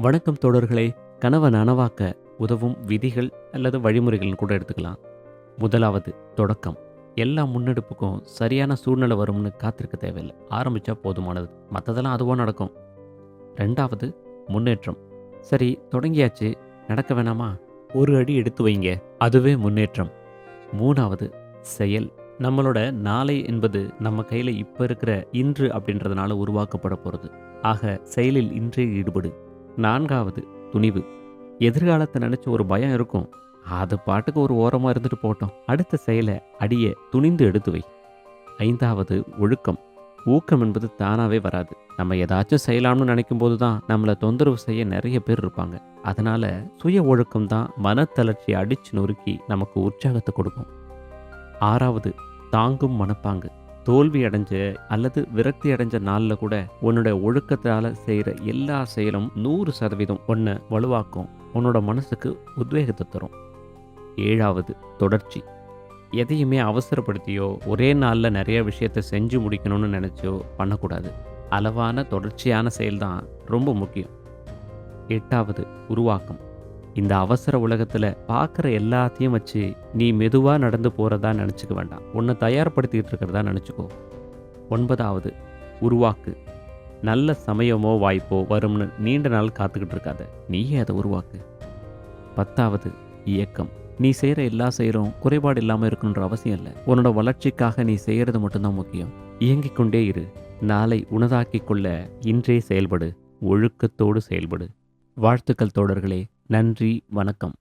வணக்கம் தோழர்களே கனவை நனவாக்க உதவும் விதிகள் அல்லது வழிமுறைகள்னு கூட எடுத்துக்கலாம். முதலாவது தொடக்கம். எல்லா முன்னெடுப்புக்கும் சரியான சூழ்நிலை வரும்னு காத்திருக்க தேவையில்லை. ஆரம்பித்தா போதுமானது. மற்றதெல்லாம் அதுவோ நடக்கும். ரெண்டாவது முன்னேற்றம். சரி தொடங்கியாச்சு. நடக்க வேணாமா? ஒரு அடி எடுத்து வைங்க. அதுவே முன்னேற்றம். மூணாவது செயல். நம்மளோட நாளை என்பது நம்ம கையில் இப்போ இருக்கிற இன்று அப்படின்றதுனால உருவாக்கப்பட போகிறது ஆக செயலில் இன்றே ஈடுபடு. நான்காவது துணிவு. எதிர்காலத்தை நினச்ச ஒரு பயம் இருக்கும். அது பாட்டுக்கு ஒரு ஓரமாக இருந்துட்டு போட்டோம் அடுத்த செயலை அடிய துணிந்து எடுத்து வை. ஐந்தாவது ஒழுக்கம். ஊக்கம் என்பது தானாகவே வராது. நம்ம ஏதாச்சும் செய்யலாம்னு நினைக்கும் போது தான் நம்மளை தொந்தரவு செய்ய நிறைய பேர் இருப்பாங்க. அதனால் சுய ஒழுக்கம் தான் மனத்தளர்ச்சியை அடித்து நொறுக்கி நமக்கு உற்சாகத்தை கொடுக்கும். ஆறாவது தாங்கும் மனப்பாங்கு. தோல்வி அடைஞ்ச அல்லது விரக்தி அடைஞ்ச நாளில் கூட உன்னோட ஒழுக்கத்தால் செய்கிற எல்லா செயலும் நூறு சதவீதம் ஒன்றை வலுவாக்கும். உன்னோட மனசுக்கு உத்வேகத்தை தரும். ஏழாவது தொடர்ச்சி. எதையுமே அவசரப்படுத்தியோ ஒரே நாளில் நிறைய விஷயத்தை செஞ்சு முடிக்கணும்னு நினச்சோ பண்ணக்கூடாது. அளவான தொடர்ச்சியான செயல்தான் ரொம்ப முக்கியம். எட்டாவது உருவாக்கம். இந்த அவசர உலகத்தில் பார்க்குற எல்லாத்தையும் வச்சு நீ மெதுவாக நடந்து போகிறதா நினச்சிக்க வேண்டாம். உன்னை தயார்படுத்திக்கிட்டு இருக்கிறதா நினச்சிக்கோ. ஒன்பதாவது உருவாக்கு. நல்ல சமயமோ வாய்ப்போ வரும்னு நீண்ட நாள் காத்துக்கிட்டு இருக்காத. நீயே அதை உருவாக்கு. பத்தாவது இயக்கம். நீ செய்கிற எல்லா செயலும் குறைபாடு இல்லாமல் இருக்கணுன்ற அவசியம் இல்லை. உன்னோட வளர்ச்சிக்காக நீ செய்கிறது மட்டும்தான் முக்கியம். இயங்கிக் கொண்டே இரு. நாளை உனதாக்கிக் கொள்ள இன்றே செயல்படு. ஒழுக்கத்தோடு செயல்படு. வாழ்த்துக்கள் தோழர்களே. நன்றி வணக்கம்.